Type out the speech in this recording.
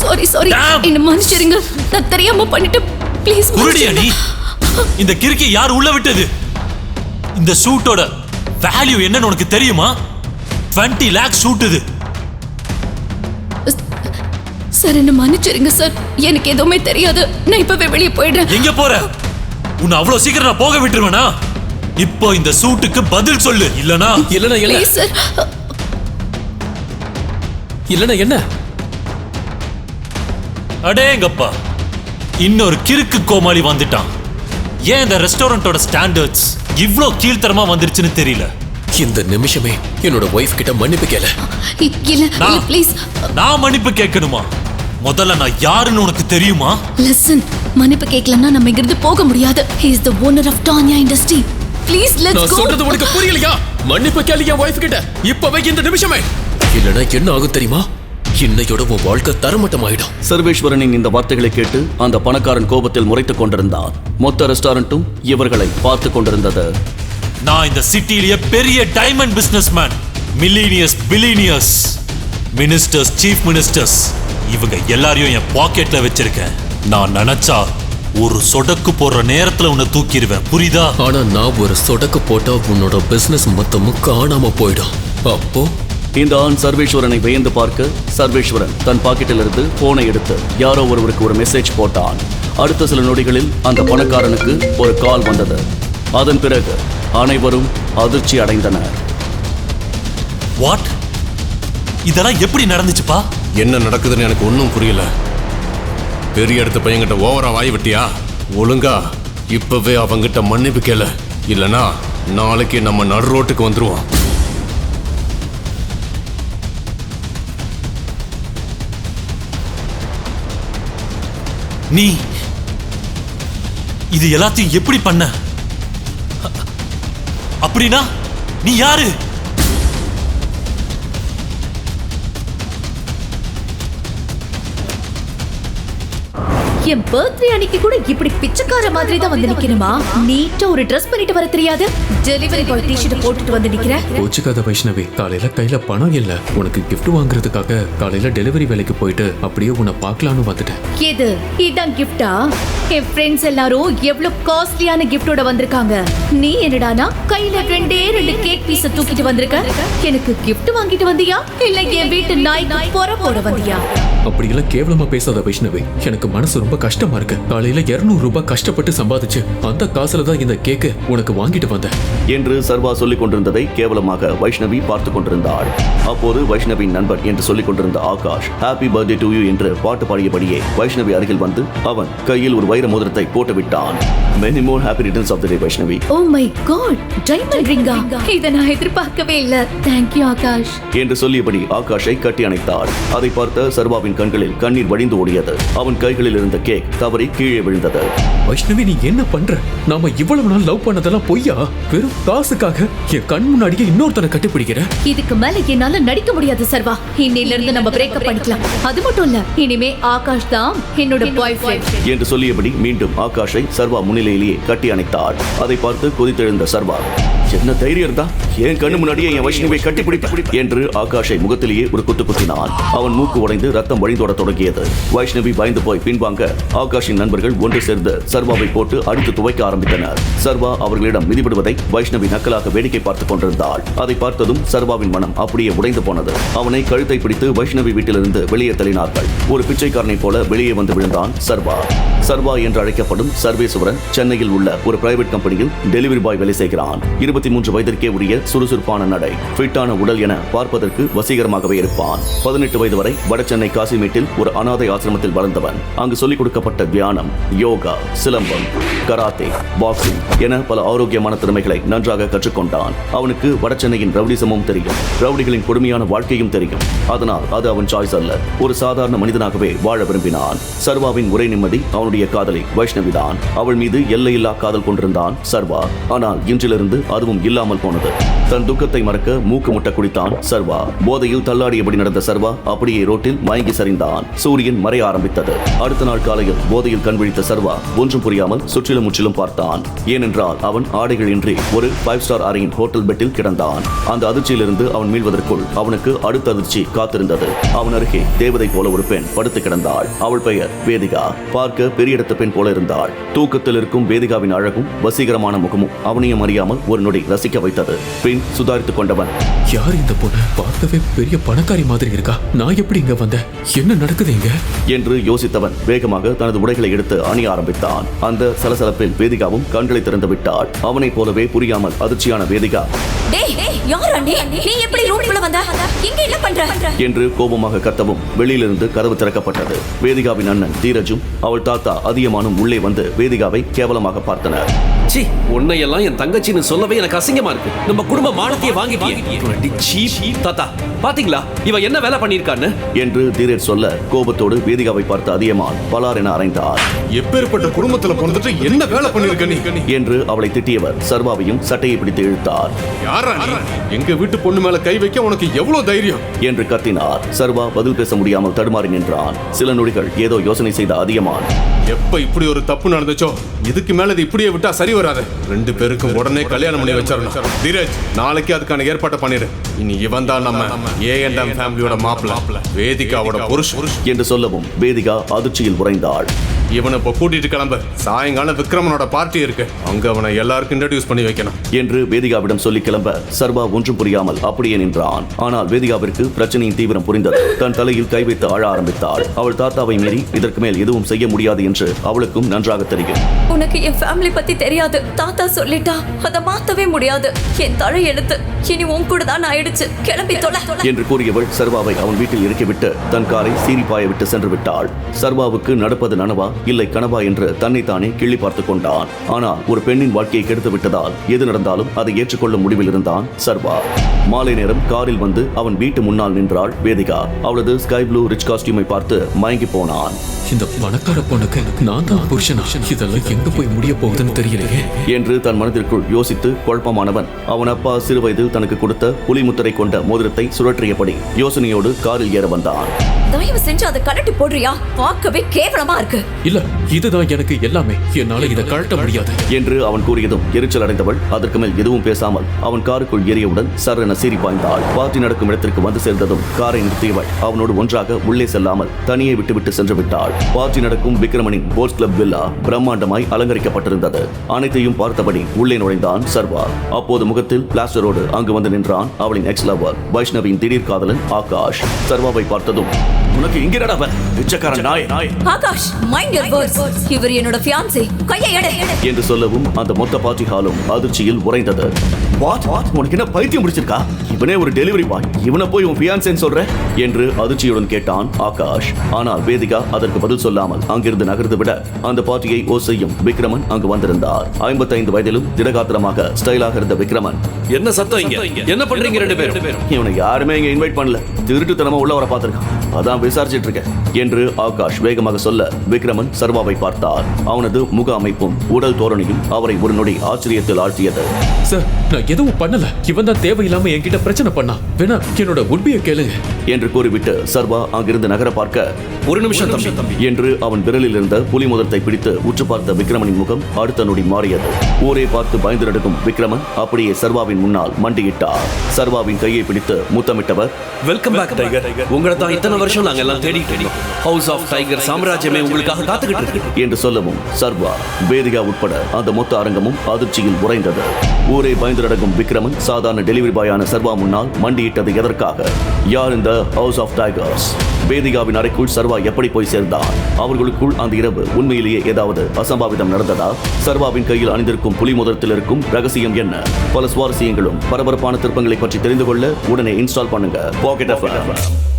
Sorry sorry. என்ன மன்னிச்சிருங்க நான் தெரியாம பண்ணிட்டு ப்ளீஸ் குருடியா நீ? இந்த கிறுக்கி யார் உள்ள விட்டது? இந்த சூட்டோட வேல்யூ என்னன்னு உனக்கு தெரியுமா? 20 லேக்ஸ் சூட் இது சார் என்ன மன்னிச்சிருங்க சார் எனக்கு எதுவுமே தெரியாது. நான் இப்பவே வெளியே போயிடுறேன். எங்க போற? உன்னை அவ்வளவு சீக்கிரம் நான் போக விட்டுருவேனா? இப்போ இந்த சூட்டுக்கு பதில் சொல்லு இல்லனா? இல்லனா இல்ல இல்லனா என்ன? அடேங்கப்பா. இன்னொரு கிறுக்கு கோமாளி வந்துட்டான். ஏன் இந்த ரெஸ்டாரண்டோட ஸ்டாண்டர்ட்ஸ் இவ்ளோ கீழ்த்தரமா வந்துருச்சுன்னு தெரியல? இந்த நிமிஷமே என்னோட ஒய்ஃப் கிட்ட மன்னிப்பு கேள. இல்ல இல்ல நான்- ப்ளீஸ் நான் மன்னிப்பு கேட்கணுமா? முதல்ல நான் யாருன்னு உனக்கு தெரியுமா? லிசன் மன்னிப்பு கேட்கலன்னா நம்ம இங்கிருந்து போக முடியாது. He is the owner of Tanya industry please let's நான் கோ சொல்றது உனக்கு புரியலையா? மன்னிப்பு கேளு என் ஒய்ஃப் கிட்ட. இப்பவே இந்த நிமிஷமே. இல்லனா என்ன ஆகும் தெரியுமா? இன்னையோட உன் வாழ்க்கை தரமட்டம் ஆயிடும் சர்வேஸ்வரனின் இந்த வார்த்தைகளை கேட்டு அந்த பணக்காரன் கோபத்தில் முறைத்துக் கொண்டிருந்தான். மொத்த ரெஸ்டாரண்ட்டும் இவர்களை பார்த்து கொண்டிருந்தது. நான் இந்த சிட்டிலேயே பெரிய diamond business man millionaires billionaires ministers chief ministers இவங்க எல்லாரையும் என் பாக்கெட்ல வச்சிருக்கேன். நான் நினைச்சா ஒரு சொடக்கு போடுற நேரத்துல உன்னை தூக்கிடுவேன். புரியுதா? ஆனா நான் ஒரு சொடக்கு போட்டா உன்னோட பிசினஸ் மொத்தமும் காணாம போயிடும். அப்போ இந்த ஆண் சர்வேஸ்வரனை வியந்து பார்க்க சர்வேஸ்வரன் தன் பாக்கெட்டிலிருந்து போனை எடுத்து யாரோ ஒருவருக்கு ஒரு மெசேஜ் போட்டான். அடுத்த சில நொடிகளில் அந்த பணக்காரனுக்கு ஒரு கால் வந்தது. அதன் பிறகு அனைவரும் அதிர்ச்சி அடைந்தனர். வாட் இதெல்லாம் எப்படி நடந்துச்சுப்பா? என்ன நடக்குதுன்னு எனக்கு ஒன்றும் புரியல. பெரிய இடத்து பையன்கிட்ட ஓவரா வாய் விட்டியா? ஒழுங்கா? இப்பவே அவங்கிட்ட மன்னிப்பு கேள. இல்லனா நாளைக்கு நம்ம நடு ரோட்டுக்கு வந்துருவோம். நீ இது எல்லாத்தையும் எப்படி பண்ண? அப்படின்னா நீ யாரு? என் பர்த்டே அன்னைக்கு கூட இப்படி பிச்சைக்கார மாதிரி தான் வந்து நிக்கணுமா நீட்டா ஒரு ட்ரெஸ் பண்ணிட்டு வர தெரியாது. டெலிவரி பாய் டிஷர்ட் போட்டுட்டு வந்து நிக்கிற கோச்சுக்காத வைஷ்ணவி காலையில கையில பணம் இல்ல. உனக்கு gift வாங்குறதுக்காக காலையில டெலிவரி வேலைக்கு போயிட்டு அப்படியே உன்னை பார்க்கலான்னு வந்துட்டேன். எது? இதான் கிஃப்டா என் ஃப்ரெண்ட்ஸ் எல்லாரும் எவ்வளவு காஸ்ட்லியான கிஃப்டோட வந்திருக்காங்க. நீ என்னடானா? கையில ரெண்டே ரெண்டு கேக் பீஸ தூக்கிட்டு வந்திருக்க. எனக்கு gift வாங்கிட்டு வந்தியா? இல்ல என் வீட்டு நாய்க்கு பொற போட வந்தியா? அப்படியெல்லாம் கேவலமா பேசாத வைஷ்ணவி எனக்கு மனசு ரொம்ப கஷ்டமா இருக்கு. காலையில 200 ரூபாய் கஷ்டப்பட்டு சம்பாதிச்சு அந்த காசுல தான் இந்த கேக்கு உனக்கு வாங்கிட்டு வந்தேன். என்று சர்வா சொல்லிக் கொண்டிருந்ததை கேவலமாக வைஷ்ணவி பார்த்து கொண்டிருந்தாள். அப்போது வைஷ்ணவின் நண்பன் என்று சொல்லிக் கொண்டிருந்த Akash happy birthday to you என்று பாட்டு பாடியபடியே வைஷ்ணவி அருகில் வந்து அவன் கையில் ஒரு வைர மோதிரத்தை போட்டு விட்டான். Many more happy returns of the day Vaishnavi. Oh my god diamond ரிங்கா இத நான் எதிர்பார்க்கவே இல்ல. Thank you Akash. என்று சொல்லியபடி ஆகாஷை கட்டி அணைத்தாள். அதை பார்த்த சர்வாவின் கண்களில் கண்ணீர் வடிந்து ஓடியது. அவன் கைகளில் இருந்த கேக் தவறி கீழே விழுந்தது. வைஷ்ணவி நீ என்ன பண்ற? நாம இவ்வளவு நாள் லவ் பண்ணதெல்லாம் பொய்யா? வெறும் காசுக்காக என் கண் முன்னாடியே இன்னொருத்தனை கட்டிப்பிடிக்கிற? இதுக்கு மேல என்னால நடிக்க முடியாது சர்வா. இன்னையில இருந்து நம்ம பிரேக்கப் பண்ணிக்கலாம். அது மட்டும் இல்ல இனிமே ஆகாஷ் தான் என்னோட பாய் ஃப்ரெண்ட் என்று சொல்லியபடி மீண்டும் ஆகாஷை சர்வா முன்னிலையிலேயே கட்டி அணைத்தாள் அதை பார்த்து கொதித்தெழுந்த சர்வா. என்ன தைரியம் இருந்தா? என் கண்ணு முன்னாடியே என் வைஷ்ணவை கட்டி பிடிப்ப என்று ஆகாஷை முகத்திலேயே ஒரு குத்து குத்தினான். அவன் மூக்கு உடைந்து ரத்தம் வழிந்தோட தொடங்கியது. வைஷ்ணவி பயந்து போய் பின்வாங்க ஆகாஷின் நண்பர்கள் ஒன்று சேர்ந்து சர்வாவை போட்டு அடித்து துவைக்க ஆரம்பித்தனர். சர்வா அவர்களிடம் மிதிபடுவதை வைஷ்ணவி நக்கலாக வேடிக்கை பார்த்துக் கொண்டிருந்தாள். அதை பார்த்ததும் சர்வாவின் மனம் அப்படியே உடைந்து போனது. அவனை கழுத்தை பிடித்து வைஷ்ணவி வீட்டிலிருந்து வெளியே தள்ளினார்கள். ஒரு பிச்சைக்காரனைப் போல வெளியே வந்து விழுந்தான் சர்வா. சர்வா என்று அழைக்கப்படும் சர்வேஸ்வரன் சென்னையில் உள்ள ஒரு பிரைவேட் கம்பெனியில் டெலிவரி பாய் வேலை செய்கிறான். இருபத்தி மூன்று வயதிற்கே உரிய சுறுசுறுப்பான நடை ஃபிட்டான உடல் என பார்ப்பதற்கு வசீகரமாகவே இருப்பான். பதினெட்டு வயது வரை வடசென்னை காசிமேட்டில் ஒரு அனாதை ஆசிரமத்தில் வளர்ந்தவன். அங்கு சொல்லிக் கொடுக்கப்பட்ட தியானம் யோகா சிலம்பம் கராத்தே பாக்ஸிங் என பல ஆரோக்கியமான திறமைகளை நன்றாக கற்றுக்கொண்டான். அவனுக்கு வடசென்னையின் ரவுடிசமும் தெரியும். ரவுடிகளின் கொடுமையான வாழ்க்கையும் தெரியும். அதனால் அது அவன் சாய்ஸ் அல்ல. ஒரு சாதாரண மனிதனாகவே வாழ விரும்பினான். சர்வாவின் ஒரே நிம்மதி அவனுடைய காதலை வைஷ்ணவிதான். அவள் மீது எல்லையில்லா காதல் கொண்டிருந்தான் சர்வா. ஆனால் இன்றிலிருந்து அது எதுவும் இல்லாமல் போனது. தன் துக்கத்தை மறக்க மூக்கு முட்ட குடித்தான் சர்வா. போதையில் தள்ளாடியபடி நடந்த சர்வா அப்படியே ரோட்டில் மயங்கி சரிந்தான். சூரியன் மறைய ஆரம்பித்தது. அடுத்த நாள் காலையில் போதையில் கண்விழித்த சர்வா ஒன்றும் புரியாமல் சுற்றிலும் முற்றிலும் பார்த்தான். ஏனென்றால் அவன் ஆடைகளின்றி ஒரு ஃபைவ் ஸ்டார் அறையின் ஹோட்டல் பெட்டில் கிடந்தான். அந்த அதிர்ச்சியிலிருந்து அவன் மீள்வதற்குள் அவனுக்கு அடுத்த அதிர்ச்சி காத்திருந்தது. அவன் அருகே தேவதை போல ஒரு பெண் படுத்து கிடந்தாள். அவள் பெயர் வேதிகா. பார்க்க பெரிய இடத்த பெண் போல இருந்தாள். தூக்கத்தில் இருக்கும் வேதிகாவின் அழகும் வசீகரமான முகமும் அவனையும் அறியாமல் ஒரு நொடி ரசிக்க வைத்தது. பின் சுதாரித்துக் கொண்டவன் யார் இந்த பொண்ணு? பார்க்கவே பெரிய பணக்காரி மாதிரி இருக்கா? நான் எப்படி இங்க வந்தேன்? என்ன நடக்குது இங்க? என்று யோசித்தவன் வேகமாக தனது உடைகளை எடுத்து அணிய ஆரம்பித்தான். அந்த சலசலப்பில் வேதிகாவும் கண்களை திறந்து விட்டாள். அவனைப் போலவே புரியாமல் அதிர்ச்சியான வேதிகா டேய் யார் அண்ணே நீ எப்படி ரூம்குள்ள வந்த? இங்க என்ன பண்ற? என்று கோபமாக கத்தவும் வெளியிலிருந்து கதவு திறக்கப்பட்டது. வேதிகாவின் அண்ணன் தீரஜும் அவள் தாத்தா அதியமானும் உள்ளே வந்து வேதிகாவை கேவலமாக பார்த்தனர். சி உன்னையெல்லாம் என் தங்கச்சின்னு சொல்லவே எனக்கு அசிங்கமா இருக்கு. நம்ம குடும்ப மானத்தையே வாங்கிட்டியே. தாத்தா. பாத்தீங்களா? இவ என்ன வேலை பண்ணிருக்கான்னு என்று தீரஜ் சொல்ல கோபத்தோடு வேதிகாவை பார்த்த அதியமான் பலார் என அறைந்தார். எப்பேற்பட்ட குடும்பத்துல பிறந்துட்டு என்ன வேலை பண்ணிருக்க நீ? என்று அவளை திட்டியவர் சர்வாவையும் சட்டையை பிடித்து இழுத்தார். யாரா நீ? எங்க வீட்டு பொண்ணு மேல கை வைக்க உனக்கு எவ்வளவு தைரியம்? என்று கத்தினார். சர்வா பதில் பேச முடியாமல் தடுமாறி நின்றான். சில நொடிகள் ஏதோ யோசனை செய்த அதியமான். எப்ப இப்படி ஒரு தப்பு நடந்துச்சோ? இதுக்கு மேல இது இப்படியே விட்டா சரி வராது. ரெண்டு பேருக்கும் உடனே கல்யாணம் பண்ணி வச்சிடணும். தீரஜ் நாளைக்கு அதுக்கான ஏற்பாட்டை பண்ணிடு. இனி இவன் தான் நம்ம ஏ அண்ட் எம் ஃபேமிலியோட மாப்பிள்ள வேதிகாவோட புருஷன். என்று சொல்லவும் வேதிகா அதிர்ச்சியில் உறைந்தாள். இவனை இப்ப கூட்டிட்டு கிளம்பு. சாயங்காலம் விக்ரமனோட பார்ட்டி இருக்கு. அங்க அவனை எல்லாருக்கும் இன்ட்ரடியூஸ் பண்ணி வைக்கணும். என்று வேதிகாவிடம் சொல்லி கிளம்ப சர்வா ஒன்றும் புரியாமல் அப்படியே நின்றான். ஆனால் வேதிகாவிற்கு பிரச்சனையின் தீவிரம் புரிந்தது. தன் தலையில் கை வைத்து அழ ஆரம்பித்தாள். அவள் தாத்தாவை மீறி இதற்கு மேல் எதுவும் செய்ய முடியாது என்று அவளுக்கும் நன்றாக தெரியும். உனக்கு என் ஃபேமிலி பத்தி தெரியாது. தாத்தா சொல்லிட்டா அதை மாத்தவே முடியாது. என் தழை எழுத்து. இனி உன் கூட தான் ஆயிடுச்சு. கிளம்பி தொலை. என்று கூறியவள் சர்வாவை அவன் வீட்டில் இறக்கிவிட்டு தன் காரை சீரிப்பாய விட்டு சென்று விட்டாள். சர்வாவுக்கு நடப்பது நனவா? இல்லை கனவா என்று தன்னைத்தானே கிள்ளி பார்த்துக் கொண்டான். ஆனால் ஒரு பெண்ணின் வாழ்க்கையை கெடுத்து விட்டதால் எது நடந்தாலும் அதை ஏற்றுக்கொள்ளும் முடிவில் இருந்தான் சர்வா. மாலை நேரம் காரில் வந்து அவன் வீட்டு முன்னால் நின்றாள் வேதிகா. அவளது ஸ்கை ப்ளூ ரிச் காஸ்டியூமை பார்த்து மயங்கி போனான். இந்த பணக்கார பொண்ணுக்கு நான் தான் புருஷனா? இதெல்லாம் எங்க போய் முடிய போகுதுன்னு தெரியலையே. என்று தன் மனதிற்குள் யோசித்து குழப்பமானவன். அவன் அப்பா சிறுவயதில் தனக்கு கொடுத்த புலிமுத்திரை கொண்ட மோதிரத்தை சுழற்றியபடி யோசனையோடு காரில் ஏற வந்தான். தயவு செஞ்சு அதை கலட்டி போடுறியா? பார்க்கவே கேவலமா இருக்கு. இல்ல இதுதான் எனக்கு எல்லாமே. என்னால இதை கழட்ட முடியாது. என்று அவன் கூறியதும் எரிச்சல் அடைந்தவள் அதற்கு மேல் எதுவும் பேசாமல் அவன் காருக்குள் ஏறியவுடன் சரண சீறி பாய்ந்தாள். பார்ட்டி நடக்கும் இடத்திற்கு வந்து சேர்ந்ததும் காரை நிறுத்தியவள் அவனோடு ஒன்றாக உள்ளே செல்லாமல் தனியே விட்டுவிட்டு சென்று விட்டாள். பார்ட்டி நடக்கும் விக்ரமனின் போர்ட்ஸ் கிளப் வில்லா பிரம்மாண்டமாய் அலங்கரிக்கப்பட்டிருந்தது. அனைத்தையும் பார்த்தபடி உள்ளே நுழைந்தான் சர்வா. அப்போது முகத்தில் பிளாஸ்டரோடு அங்கு வந்து நின்றான் அவளின் எக்ஸ் லவர் வைஷ்ணவின் திடீர் காதலன் ஆகாஷ். சர்வாவை பார்த்ததும் உனக்கு இங்கிறடா பிச்சைக்காரன் நாய். நாய் ஆகாஷ் மைண்ட் யுவர் வேர்ட்ஸ் இவர் என்னோட ஃபியான்சி கையை எடு. என்று சொல்லவும் அந்த மொத்த பார்ட்டி ஹாலும் அதிர்ச்சியில் உறைந்தது. வாட்? வாட் உனக்கு என்ன பைத்தியம் முடிச்சிருக்கா இவனே ஒரு டெலிவரி பாய் இவனை போய் உன் ஃபியான்சேன்னு சொல்ற? என்று அதிர்ச்சியுடன் கேட்டான் ஆகாஷ். ஆனால் வேதிகா அதற்கு பதில் சொல்லாமல் அங்கிருந்து நகர்ந்து விட அந்த பார்ட்டியை ஓ செய்யும் விக்ரமன் அங்கு வந்திருந்தார். ஐம்பத்தைந்து வயதிலும் திடகாத்திரமாக ஸ்டைலாக இருந்த விக்ரமன் என்ன சத்தம் இங்க? என்ன பண்றீங்க ரெண்டு பேரும்? இவனை யாருமே இங்க இன்வைட் பண்ணல. திருட்டுத்தனமா உள்ள வர பார்த்திருக்கான். அதான் விசாரிச்சிட்டு இருக்கேன் என்று ஆகாஷ் வேகமாக சொல்ல விக்ரமன் சர்வாவை பார்த்தார். அவனது முக அமைப்பும் உடல் தோரணையும் அவரை ஒரு நொடி ஆச்சரியத்தில் ஆழ்த்தியது. சார் நான் எதுவும் பண்ணல. இவன் தான் தேவையில்லாம என்கிட்ட பிரச்சனை பண்ணா. வேணா என்னோட உண்மையை கேளுங்க. என்று கூறிவிட்டு சர்வா அங்கிருந்து நகர பார்க்க ஒரு நிமிஷம் தம்பி. என்று அவன் விரலில் இருந்த புலி முதத்தை பிடித்து உற்று பார்த்த விக்ரமனின் முகம் அடுத்த நொடி மாறியது. ஊரை பார்த்து பயந்து நடுக்கும் விக்ரமன் அப்படியே சர்வாவின் முன்னால் மண்டியிட்டார். சர்வாவின் கையை பிடித்து முத்தமிட்டவர் வெல்கம் பேக் டைகர் உங்களை தான் இத்தனை வருஷம் நாங்க எல்லாம் தேடி ஹவுஸ் ஆஃப் டைகர் சாம்ராஜ்யமே உங்களுக்காக காத்துக்கிட்டு இருக்கு. என்று சொல்லவும் சர்வா வேதிகா உட்பட அந்த மொத்த அரங்கமும் அதிர்ச்சியில் உறைந்தது. ஊரை பயந்து நடக்கும் விக்ரமன் சாதாரண டெலிவரி பாயான சர்வா முன்னால் மண்டியிட்டது எதற்காக? யார் இந்த ஹவுஸ் ஆஃப் டைகர்ஸ் வேதிகாவின் அறைக்குள் சர்வா எப்படி போய் சேர்ந்தார் அவர்களுக்குள் அந்த இரவு உண்மையிலேயே ஏதாவது அசம்பாவிதம் நடந்ததா? சர்வாவின் கையில் அணிந்திருக்கும் புலி முதலத்தில் இருக்கும் ரகசியம் என்ன? பல சுவாரஸ்யங்களும் பரபரப்பான திருப்பங்களை பற்றி தெரிந்து கொள்ள உடனே இன்ஸ்டால் பண்ணுங்க. பாக்கெட்